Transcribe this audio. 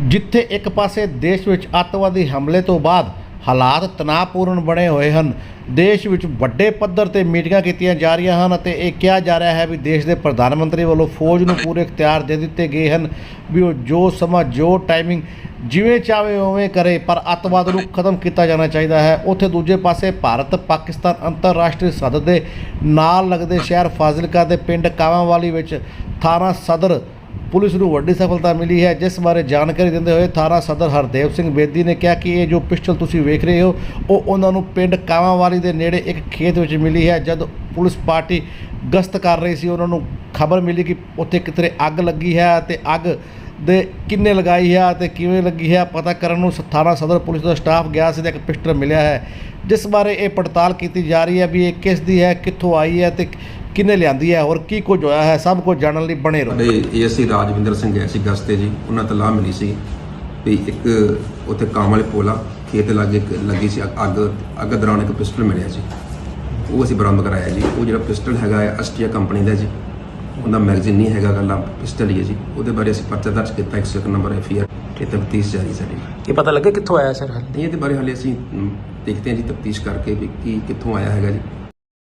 ਜਿੱਥੇ ਇੱਕ ਪਾਸੇ ਦੇਸ਼ ਵਿੱਚ ਅੱਤਵਾਦੀ ਹਮਲੇ ਤੋਂ ਬਾਅਦ ਹਾਲਾਤ ਤਣਾਅਪੂਰਨ ਬਣੇ ਹੋਏ ਹਨ। ਦੇਸ਼ ਵਿੱਚ ਵੱਡੇ ਪੱਧਰ ਤੇ ਮੀਟਿੰਗਾਂ ਕੀਤੀਆਂ ਜਾ ਰਹੀਆਂ ਹਨ ਅਤੇ ਇਹ ਕਿਹਾ ਜਾ ਰਿਹਾ ਹੈ ਵੀ ਦੇਸ਼ ਦੇ ਪ੍ਰਧਾਨ ਮੰਤਰੀ ਵੱਲੋਂ ਫੌਜ ਨੂੰ ਪੂਰੇ ਇਖਤਿਆਰ ਦੇ ਦਿੱਤੇ ਗਏ ਹਨ ਵੀ ਉਹ ਜੋ ਸਮਾਂ, ਜੋ ਟਾਈਮਿੰਗ ਜਿਵੇਂ ਚਾਵੇ ਉਵੇਂ ਕਰੇ, ਪਰ ਅੱਤਵਾਦ ਨੂੰ ਖਤਮ ਕੀਤਾ ਜਾਣਾ ਚਾਹੀਦਾ ਹੈ। ਉੱਥੇ ਦੂਜੇ ਪਾਸੇ ਭਾਰਤ, ਪਾਕਿਸਤਾਨ, ਅੰਤਰਰਾਸ਼ਟਰੀ ਸਰਹੱਦ ਦੇ ਨਾਲ ਲੱਗਦੇ ਸ਼ਹਿਰ ਫਾਜ਼ਿਲਕਾ ਦੇ ਪਿੰਡ ਕਾਵਾਂਵਾਲੀ ਵਿੱਚ ਥਾਣਾ ਸਦਰ ਪੁਲਿਸ ਨੂੰ ਵੱਡੀ ਸਫਲਤਾ ਮਿਲੀ ਹੈ, ਜਿਸ ਬਾਰੇ ਜਾਣਕਾਰੀ ਦਿੰਦੇ ਹੋਏ ਥਾਣਾ ਸਦਰ ਹਰਦੇਵ ਸਿੰਘ ਬੇਦੀ ਨੇ ਕਿਹਾ ਕਿ ਇਹ ਜੋ ਪਿਸਟਲ ਤੁਸੀਂ ਵੇਖ ਰਹੇ ਹੋ, ਉਹ ਉਹਨਾਂ ਨੂੰ ਪਿੰਡ ਕਾਵਾਂਵਾਲੀ ਦੇ ਨੇੜੇ ਇੱਕ ਖੇਤ ਵਿੱਚ ਮਿਲੀ ਹੈ। ਜਦ ਪੁਲਿਸ ਪਾਰਟੀ ਗਸ਼ਤ ਕਰ ਰਹੀ ਸੀ, ਉਹਨਾਂ ਨੂੰ ਖਬਰ ਮਿਲੀ ਕਿ ਉੱਥੇ ਕਿਤੇ ਅੱਗ ਲੱਗੀ ਹੈ ਤੇ ਅੱਗ ਦੇ ਕਿੰਨੇ ਲਗਾਈ ਹੈ ਤੇ ਕਿਵੇਂ ਲੱਗੀ ਹੈ, ਪਤਾ ਕਰਨ ਨੂੰ ਸ- ਥਾਣਾ ਸਦਰ ਪੁਲਿਸ ਦਾ ਸਟਾਫ ਗਿਆ ਸੀ ਤੇ ਇੱਕ ਪਿਸਟਲ ਮਿਲਿਆ ਹੈ, ਜਿਸ ਬਾਰੇ ਇਹ ਪੜਤਾਲ ਕੀਤੀ ਜਾ ਰਹੀ ਹੈ ਵੀ ਇਹ ਕਿਸ ਦੀ ਹੈ, ਕਿੱਥੋਂ ਆਈ ਹੈ ਤੇ ਕਿੰਨੇ ਲਿਆਂਦੀ ਹੈ ਔਰ ਕੀ ਕੁਝ ਹੋਇਆ ਹੈ ਸਭ ਕੁਝ ਜਾਣਨ ਲਈ ਬਣੇ ਰਹੋ। ਸਾਡੇ ਏਐਸਸੀ ਰਾਜਵਿੰਦਰ ਸਿੰਘ ਗਏ ਸੀ ਗਸਤੇ ਜੀ ਉਹਨਾਂ ਤੋਂ ਲਾਹ ਮਿਲੀ ਸੀ ਵੀ ਇੱਕ ਉੱਥੇ ਕੰਮ ਵਾਲੇ ਪੋਲਾ ਖੇਤ ਲਾਗੇ ਇੱਕ ਲੱਗੀ ਸੀ ਅੱਗ- ਅੱਗ ਦੌਰਾਨ ਇੱਕ ਪਿਸਟਲ ਮਿਲਿਆ ਜੀ ਉਹ ਅਸੀਂ ਬਰਾਮਦ ਕਰਾਇਆ ਜੀ। ਉਹ ਜਿਹੜਾ ਪਿਸਟਲ ਹੈਗਾ ਹੈ ਅਸਟੀਆ ਕੰਪਨੀ ਦਾ ਜੀ। ਉਹਦਾ ਮੈਗਜ਼ੀਨ ਨਹੀਂ ਹੈਗਾ ਗੱਲਾਂ ਪਿਸਟਲ ਹੀ ਹੈ ਜੀ। ਉਹਦੇ ਬਾਰੇ ਅਸੀਂ ਪਰਚਾ ਦਰਜ ਕੀਤਾ 101 ਨੰਬਰ ਐਫਆਰ ਇਹ ਤਫਤੀਸ਼ ਜਾਰੀ ਸਾਡੀ। ਇਹ ਪਤਾ ਲੱਗਾ ਕਿੱਥੋਂ ਆਇਆ ਸਰ? ਨਹੀਂ ਇਹਦੇ ਬਾਰੇ ਹਾਲੇ ਅਸੀਂ ਦੇਖਦੇ ਹਾਂ ਜੀ ਤਫਤੀਸ਼ ਕਰਕੇ ਵੀ ਕੀ ਕਿੱਥੋਂ ਆਇਆ ਹੈਗਾ ਜੀ।